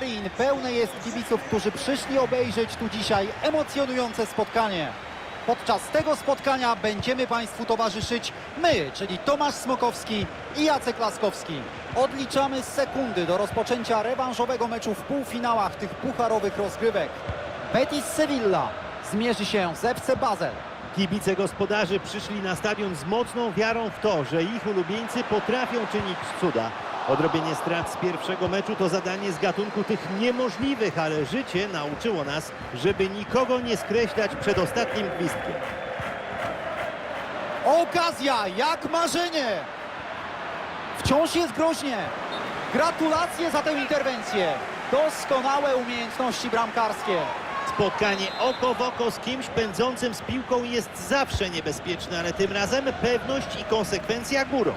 Marin pełne jest kibiców, którzy przyszli obejrzeć tu dzisiaj emocjonujące spotkanie. Podczas tego spotkania będziemy Państwu towarzyszyć my, czyli Tomasz Smokowski i Jacek Laskowski. Odliczamy sekundy do rozpoczęcia rewanżowego meczu w półfinałach tych pucharowych rozgrywek. Betis Sevilla zmierzy się z FC Basel. Kibice gospodarzy przyszli na stadion z mocną wiarą w to, że ich ulubieńcy potrafią czynić cuda. Odrobienie strat z pierwszego meczu to zadanie z gatunku tych niemożliwych, ale życie nauczyło nas, żeby nikogo nie skreślać przed ostatnim gwizdkiem. Okazja, jak marzenie! Wciąż jest groźnie. Gratulacje za tę interwencję. Doskonałe umiejętności bramkarskie. Spotkanie oko w oko z kimś pędzącym z piłką jest zawsze niebezpieczne, ale tym razem pewność i konsekwencja górą.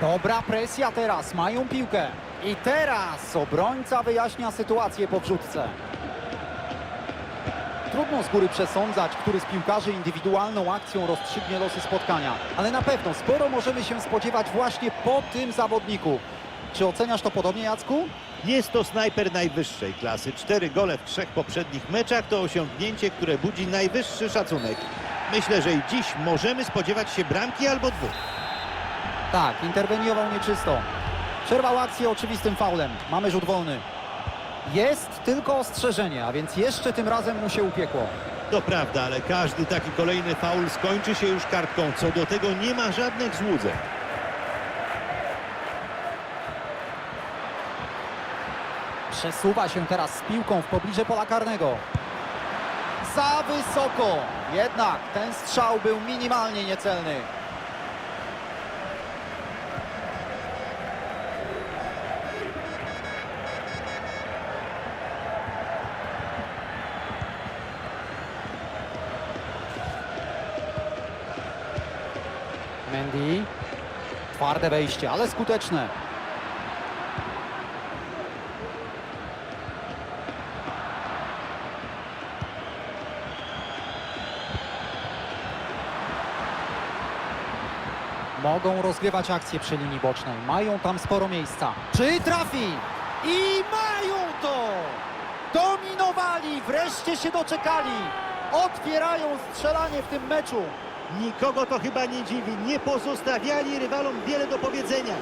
Dobra presja teraz, mają piłkę. I teraz obrońca wyjaśnia sytuację po wrzutce. Trudno z góry przesądzać, który z piłkarzy indywidualną akcją rozstrzygnie losy spotkania. Ale na pewno sporo możemy się spodziewać właśnie po tym zawodniku. Czy oceniasz to podobnie, Jacku? Jest to snajper najwyższej klasy. Cztery gole w trzech poprzednich meczach to osiągnięcie, które budzi najwyższy szacunek. Myślę, że i dziś możemy spodziewać się bramki albo dwóch. Tak, interweniował nieczysto. Przerwał akcję oczywistym faulem. Mamy rzut wolny. Jest tylko ostrzeżenie, a więc jeszcze tym razem mu się upiekło. To prawda, ale każdy taki kolejny faul skończy się już kartką. Co do tego nie ma żadnych złudzeń. Przesuwa się teraz z piłką w pobliże pola karnego. Za wysoko. Jednak ten strzał był minimalnie niecelny. Mendy. Twarde wejście, ale skuteczne. Mogą rozgrywać akcje przy linii bocznej. Mają tam sporo miejsca. Czy trafi? I mają to! Dominowali! Wreszcie się doczekali! Otwierają strzelanie w tym meczu. Nikogo to chyba nie dziwi. Nie pozostawiali rywalom wiele do powiedzenia.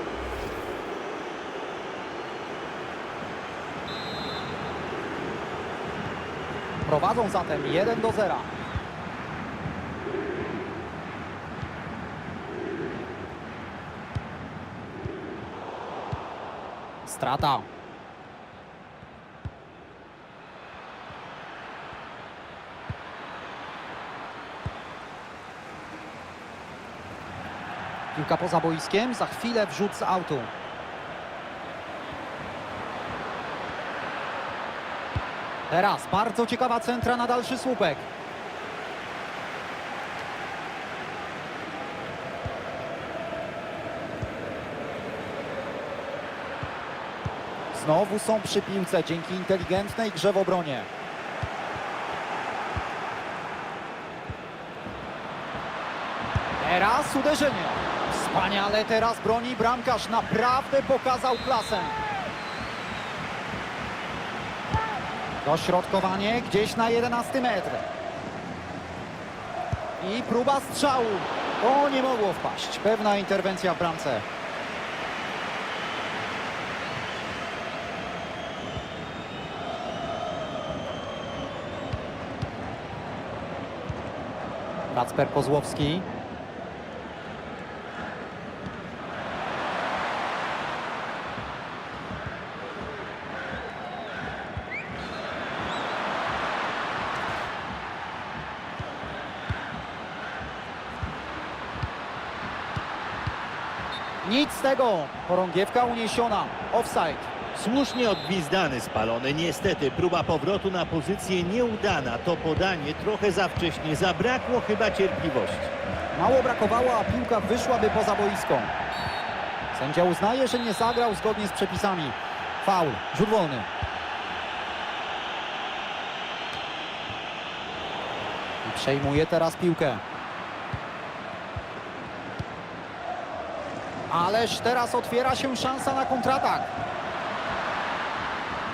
Prowadzą zatem 1 do 0. Strata. Piłka poza boiskiem, za chwilę wrzut z autu. Teraz bardzo ciekawa centra na dalszy słupek. Znowu są przy piłce dzięki inteligentnej grze w obronie. Teraz uderzenie. Wspaniale teraz broni bramkarz. Naprawdę pokazał klasę. Dośrodkowanie gdzieś na 11 metr. I próba strzału. O, nie mogło wpaść. Pewna interwencja w bramce. Kacper Kozłowski. Nic z tego. Porągiewka uniesiona. Offside. Słusznie odgwizdany, spalony. Niestety próba powrotu na pozycję nieudana. To podanie trochę za wcześnie. Zabrakło chyba cierpliwości. Mało brakowało, a piłka wyszłaby poza boisko. Sędzia uznaje, że nie zagrał zgodnie z przepisami. Faul, rzut wolny. I przejmuje teraz piłkę. Ależ teraz otwiera się szansa na kontratak.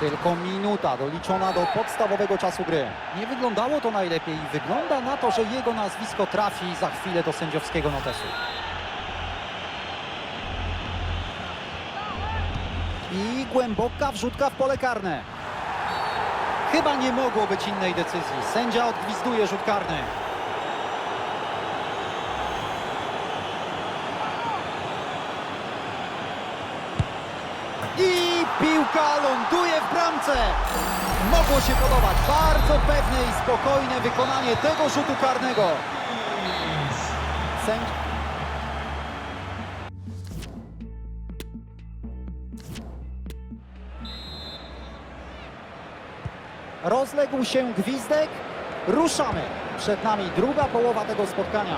Tylko minuta doliczona do podstawowego czasu gry. Nie wyglądało to najlepiej i wygląda na to, że jego nazwisko trafi za chwilę do sędziowskiego notesu. I głęboka wrzutka w pole karne. Chyba nie mogło być innej decyzji. Sędzia odgwizduje rzut karny. I piłka ląduje w bramce. Mogło się podobać. Bardzo pewne i spokojne wykonanie tego rzutu karnego. Sędzi... Rozległ się gwizdek. Ruszamy. Przed nami druga połowa tego spotkania.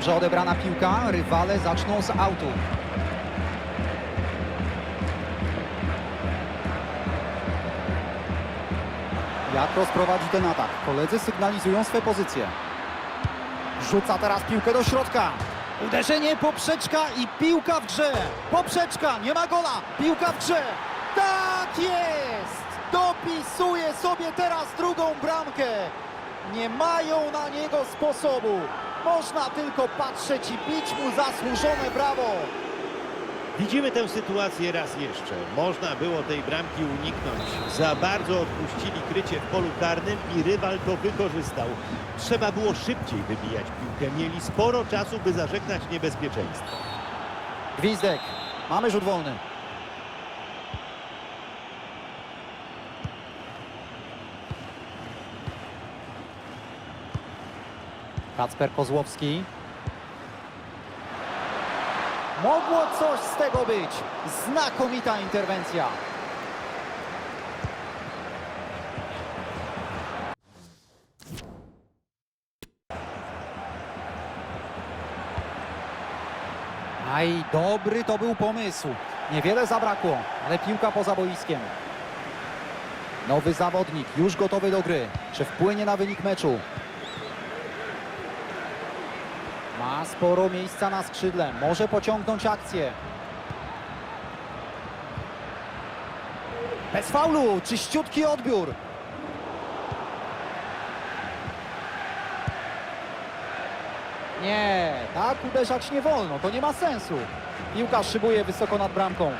Dobrze odebrana piłka. Rywale zaczną z autu. Jak rozprowadzi ten atak? Koledzy sygnalizują swe pozycje. Rzuca teraz piłkę do środka. Uderzenie, poprzeczka i piłka w grze. Poprzeczka, nie ma gola. Piłka w grze. Tak jest! Dopisuje sobie teraz drugą bramkę. Nie mają na niego sposobu. Można tylko patrzeć i bić mu zasłużone brawo. Widzimy tę sytuację raz jeszcze. Można było tej bramki uniknąć. Za bardzo odpuścili krycie w polu karnym i rywal to wykorzystał. Trzeba było szybciej wybijać piłkę. Mieli sporo czasu, by zażegnać niebezpieczeństwo. Gwizdek. Mamy rzut wolny. Kacper Kozłowski. Mogło coś z tego być. Znakomita interwencja. Aj, dobry to był pomysł. Niewiele zabrakło, ale piłka poza boiskiem. Nowy zawodnik, już gotowy do gry. Czy wpłynie na wynik meczu? Ma sporo miejsca na skrzydle, może pociągnąć akcję. Bez faulu, czyściutki odbiór. Nie, tak uderzać nie wolno, to nie ma sensu. Piłka szybuje wysoko nad bramką.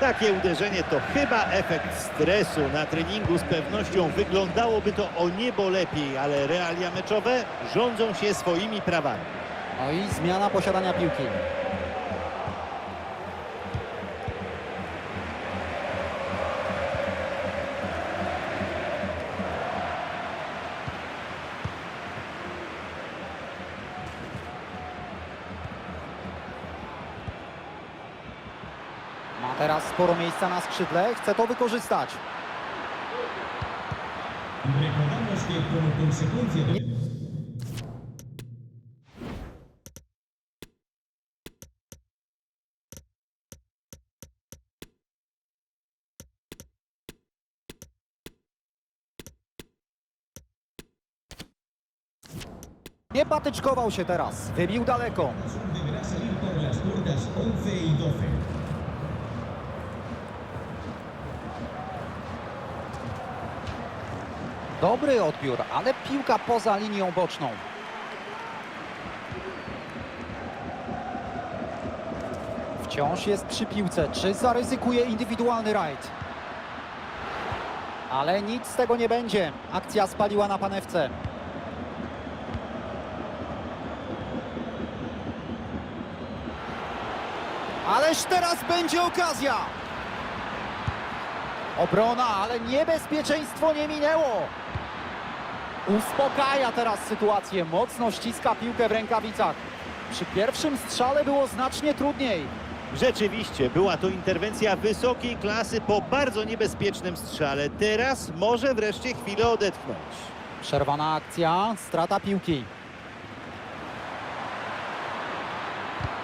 Takie uderzenie to chyba efekt stresu. Na treningu z pewnością wyglądałoby to o niebo lepiej, ale realia meczowe rządzą się swoimi prawami. No i zmiana posiadania piłki. Ma teraz sporo miejsca na skrzydle, chce to wykorzystać. Recordamos Nie patyczkował się teraz, wybił daleko. deberá salir por las puertas 11 12. Dobry odbiór, ale piłka poza linią boczną. Wciąż jest przy piłce. Czy zaryzykuje indywidualny rajd? Ale nic z tego nie będzie. Akcja spaliła na panewce. Ależ teraz będzie okazja. Obrona, ale niebezpieczeństwo nie minęło. Uspokaja teraz sytuację, mocno ściska piłkę w rękawicach. Przy pierwszym strzale było znacznie trudniej. Rzeczywiście, była to interwencja wysokiej klasy po bardzo niebezpiecznym strzale. Teraz może wreszcie chwilę odetchnąć. Przerwana akcja, strata piłki.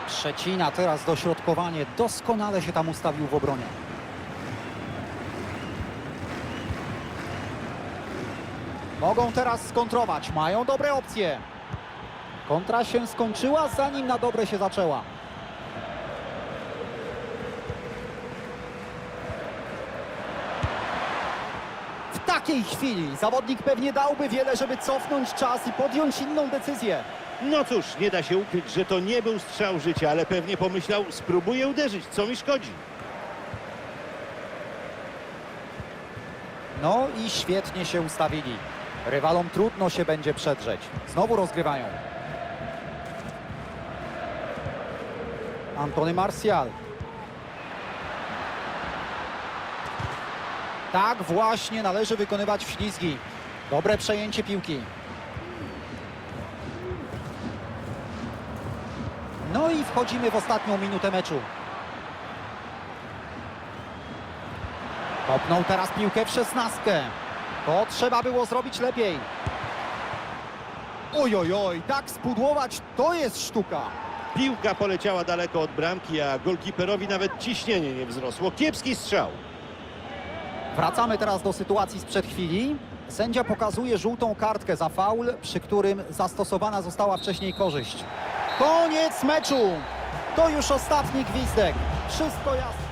Przecina teraz dośrodkowanie, doskonale się tam ustawił w obronie. Mogą teraz skontrować, mają dobre opcje. Kontra się skończyła, zanim na dobre się zaczęła. W takiej chwili zawodnik pewnie dałby wiele, żeby cofnąć czas i podjąć inną decyzję. No cóż, nie da się ukryć, że to nie był strzał życia, ale pewnie pomyślał, spróbuję uderzyć, co mi szkodzi. No i świetnie się ustawili. Rywalom trudno się będzie przedrzeć. Znowu rozgrywają. Antony Martial. Tak właśnie należy wykonywać ślizgi. Dobre przejęcie piłki. No i wchodzimy w ostatnią minutę meczu. Kopnął teraz piłkę w szesnastkę. To trzeba było zrobić lepiej. Oj, oj, oj, tak spudłować to jest sztuka. Piłka poleciała daleko od bramki, a golkiperowi nawet ciśnienie nie wzrosło. Kiepski strzał. Wracamy teraz do sytuacji sprzed chwili. Sędzia pokazuje żółtą kartkę za faul, przy którym zastosowana została wcześniej korzyść. Koniec meczu! To już ostatni gwizdek. Wszystko jasne.